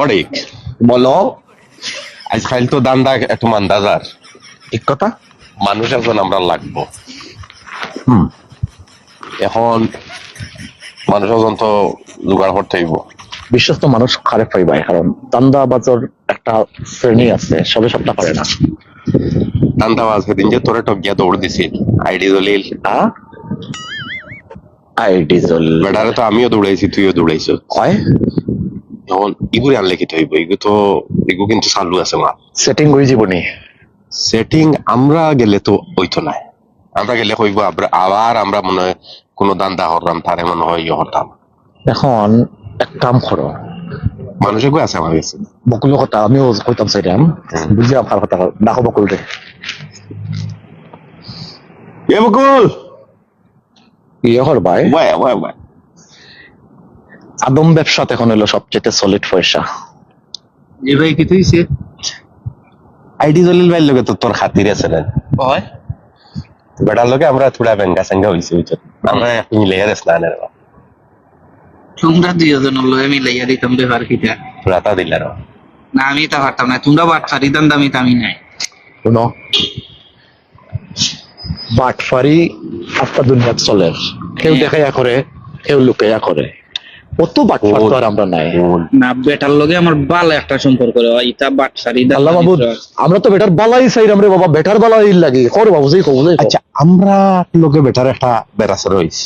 অনেক বলো আজকাল তো দান্দা একটু মান্দাজার। ঠিক কথা। মানুষ এখন আমরা লাগবো। হুম। এখন মানুষ এখন তো জোগাড় করতে হইব। বিশ্বস্ত মানুষ খারাপ পাইবাই কারণ দান্দাবাজর একটা শ্রেণি আছে সবে সবটা পারে না। দান্দা বাজ সেদিন যে তোরে টকিয়া দৌড় দিছিল আইডি দলিল। হ্যাঁ আই ডিজল বেটারে তো আমিও দৌড়াইছি তুইও দৌড়াইছ। হয়? এখন ইগুরে আনলে কি হইব। ইগু তো ইগু কিন্তু চালু আছে মা। সেটিং হয়ে জীবনী। সেটিং আমরা গেলে তো হইতো না আমরা গেলে হইব আবার- আমরা মনে হয় কোনো দান্দা হরলাম তারে মনে হয় ইয়ে হরতাম। এখন এক কাম করো। মানুষ এগু আছে আমার কাছে? বকুলের কথা আমিও কইতাম চাইলাম। হুম। বুঝি আপনার কথা ডাকো বকুল রে এ বকুল! ইয়ে করবাই ওয়াই ওয়াই ওয়াই আদম ব্যবসাতে এখন হলো সবচেয়ে সলিড পয়সা। এ ভাই কি তুইছে আইডি দলিল ভাই লগে তো তোর খাতির আছে না? হয়। বেটার লগে আমরা থোড়া বেঙ্গা সেঙ্গা হইছে বুঝছ? আমরা এখন মিলে রেস না রে তোমরা দুজন লয়ে মিলাইয়া দিতাম ব্যবহার কিটা। থোড়া তা দিলার না। আমি তা পারতাম না। তোমরা বাট খারিদান দামি তামি নাই। শুনো। বাটফারি আত্মা দুনিয়া চলে। কেউ দেখাইয়া করে কেউ লুকাইয়া করে। অত বাটফার তো আর আমরা নাই। না বেটার লগে আমার ভালো একটা সম্পর্ক ইতা বাট খারিদান আল্লাহ বাবু আমরা তো বেটার বালাই চাই রে বাবা বেটার বালাই লাগে। কর বাবু যেই কবু যেই আচ্ছা আমরা লোকে বেটার একটা বেরাসে রইছি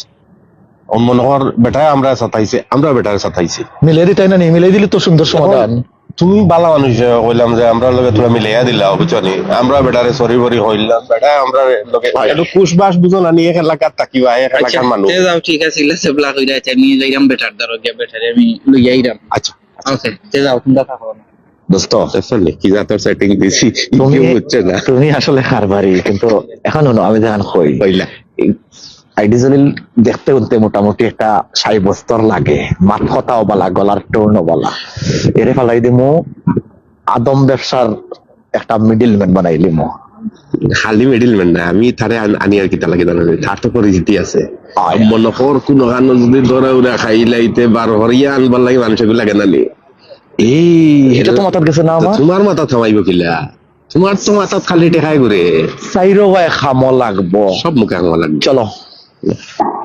মনোহর বেটায় আমরা সাতাইছে আমরা বেটারে সাতাইছি মিলে দিতাই না মিলে দিলে তো সুন্দর সমাধান। তুমি বালা মানুষ কইলাম যে আমরা লগে তোরা মিলাইয়া দিলা বুঝছনি আমরা বেটারে সরি বরি হইলাম বেটা আমরা লগে একটু কুশবাস বুঝো না নিয়ে এলাকার তাকিবা এক আচ্ছা এলাকার মানুষ? যাও ঠিক আছে ইলা সেবলা কইরা আছে আমি যাইরাম বেটার দারো গিয়া বেটারে আমি লইয়া আইরাম। আচ্ছা। ওকে তে যাও তোমরা থাকো না দোস্ত আসলে কি জাতের সেটিং দিছি তুমি কেউ বুঝছে না। তুমি আসলে কারবারি কিন্তু এখন হলো আমি যেখান কই হইলা। আইডি জলিল দেখতে উনতে মোটামুটি একটা সাই বস্তর লাগে। মাত কথাও বলা গলার টোনও বলা। এরে ফেলাই দিমু আদম ব্যবসার একটা মিডিলম্যান বানাই লিমু। খালি মিডিলম্যান না আমি তারে আনি আর কি তার লাগে জানা যায় তার তো পরিচিতি আছে। আয়। মনে কর কোন গান যদি ধরে ওরা খাইলাইতে বার হরিয়া আনবার লাগে মানুষ এগুলা লাগে না নি? এই এটা তো মাথার গেছে না আমার তোমার মাথা থামাইব কিলা? তোমার তো মাথা খালি টেকাই করে চাইরো খামো লাগবো। সব মুখে আঙা লাগবে। চলো।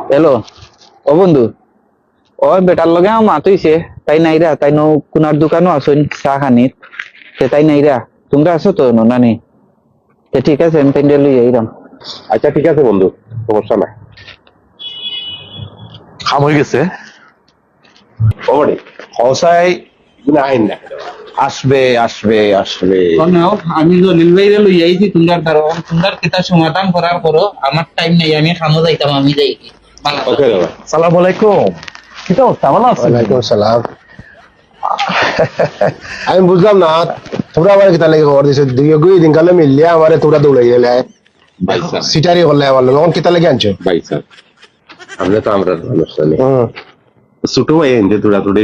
হ্যালো ও বন্ধু। ও বেটার লগে আমার মাতুইছে তাই নাইরা তাই নো কুনার দোকানও আসুন চা খানিত তে তাই নাইরা তোমরা আছো তো নানি তে ঠিক আছে আমি তাই লই আইরাম আচ্ছা ঠিক আছে বন্ধু সমস্যা নাই। খাম হয়ে গেছে। ওরে হসাই আইন না আসবে আসবে আসবে। আমি জলিল ভাইরে লই আইছি তোমরা দারো তোমরা কিতা সমাধান করার করো আমার টাইম নাই আমি খামো যাইতাম আমি যাই। ওকে দাদা। সালাম আলাইকুম। কি অবস্থা? ভালো আছেন? ওয়ালাইকুম সালাম। আমি বুঝলাম না তোমরা আমার কিতা লাগে খবর দিছো? দুই গুই দিন কালে মিললে আমারে তোমরা দৌড়াই গেলে। সিটারি করলে আমার লোক কিতা লাগে আনছো? বাইসা আমরা তো আমরা অনুষ্ঠানে হুম। ছোট ভাই তোরা তোরে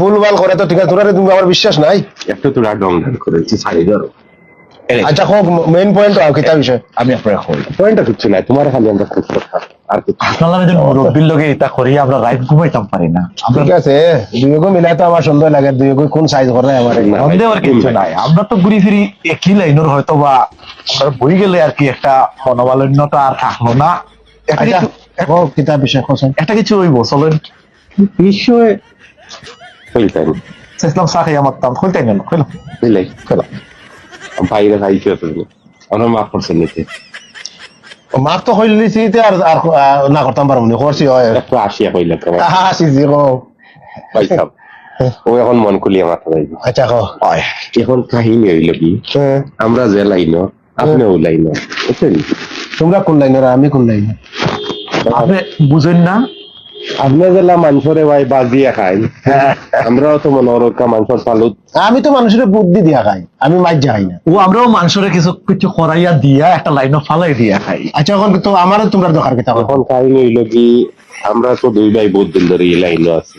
ভুলভাল করে তো ঠিক আছে তোমরা তুমি আমার বিশ্বাস নাই? একটা তোরা ডং ঢাল করেছি ছাড়ি ধরো আচ্ছা হোক মেইন পয়েন্ট আর কিতা বিষয়। আমি আপনার পয়েন্টটা কিচ্ছু নাই তোমার খালি আমরা খুব কথা আর কিছু। আপনারা মুরব্বীর লগে এটা করি আমরা রাইট ঘুমাইতাম পারি না। ঠিক আছে মিলাই তো আমার সুন্দর লাগে কোন সাইজ করে আমার না। সন্দেহের কিছু নাই। আমরা তো ঘুরি ফিরি একই লাইনের হয়তো বা বই গেলে আর কি একটা মনোমালিন্যতা আর থাকল না। একটা আচ্ছা কিছু কিতা বিষয় একটা কিছু হইব চলেন। বিষয় খালি তাই ইসলাম চা খাই আমার তাম খুলতাই না খুললাম বুঝলাই বাইরে খাইছে তো আমরা মাফ করছেন নিতে মাক তো হইল দিছি তে আর আর আহ, না করতাম পারব না করছি হয় একটু আসিয়া কইলাম তোমার আসিছি গো পয়সা ও এখন মন খুলিয়া মাথা যাইব আচ্ছা কো হয় এখন কাহিনী হইল কি হ্যাঁ। আমরা যে লাইন আপনিও লাইন তোমরা কোন লাইনের আমি কোন লাইন আপনি বুঝেন না আপনি ভাই বাদ দিয়া খাই আমরাও তো মনে পালুত। আমি তো মানুষের বুদ্ধি দিয়া খাই আমি যাই না। ও আমরাও মানুষের কিছু কিছু করাইয়া দিয়া একটা লাইনও ফালাই দিয়া খাই। আচ্ছা এখন তো আমারও তোমরা দরকার এখন কি আমরা তো দুই ভাই বহুত দিন ধরে এই লাইন আছি।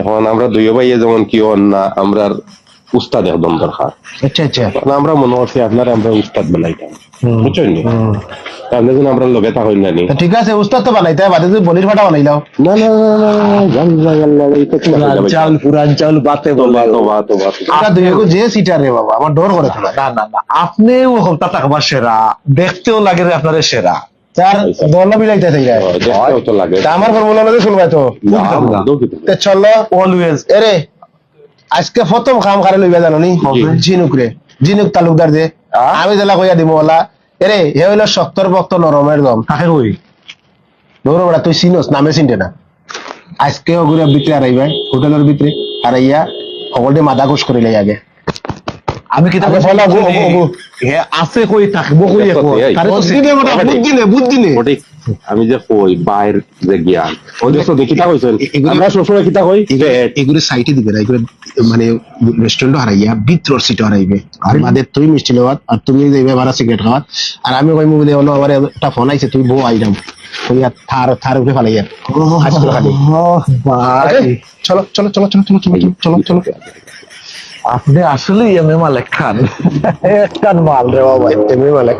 এখন আমরা দুই ভাইয়ে যেমন কি হন না আমরা উস্তাদ একদম দরকার আচ্ছা আচ্ছা। আমরা মনে করছি আপনার আমরা উস্তাদ বানাইতাম বুঝছেন আপনি যেন আমরা লগে থাকেন তা ঠিক আছে উস্তাদ তো বানাইতে হবে, বাদে তুই বলির ফাটা বানাইলাও না না না না, জান, জান, জান, জান, এইটা পুরান চাউল বাতে বলে। তোবা। এটা দুই এগো যে সিটার রে বাবা আমার ডর করে না না না আপনিও হলতা থাকবার সেরা। দেখতেও লাগে রে আপনার সেরা। চার দল মিলাইতে চাই ও, লাগে। তা আমার ফর্মুলা শুনবাই তো। তে চলো অলওয়েজ এরে আজকে প্রথম কাম খারে লইবা জানো নি ঝিনুক রে ঝিনুক তালুকদার যে। আমি জেলা কইয়া দিব ওলা। এরে হে হইল শক্তর ভক্ত নরমের দম। কাকে কই? দৌড় বেড়া তুই চিনোস? নামে চিনতে না। আজকে ওগুলো ভিতরে হারাইবা হোটেলের ভিতরে হারাইয়া সকলটি মাথা ঘুষ করিলে আগে। আমি কি তাকে বলো, গো, গো, গো। হে আছে কই থাকব কই? এখন এই, তারে তো। আমি যে কই বাইর যে জ্ঞান ওই যে দেখি কইছেন এগুলো- আমরা সবসময় কিতা কই। এগুলো সাইটে দিবে না এগুলো মানে রেস্টুরেন্ট হারাইয়া ভিতর সিট হারাইবে। আর আমাদের তুই মিষ্টি লওয়াত আর তুমি যাইবে বারা সিগারেট খাওয়াত আর আমি কই মুভি দেওয়া আমার একটা ফোন আইছে তুই বউ আইরাম। আর থার থার উপরে ফালাইয়া। চলো চলো চলো চলো চলো চলো চলো চলো। আপনি আসলেই এম এ মালিক খান। খান মাল রে বাবা তুমি মানে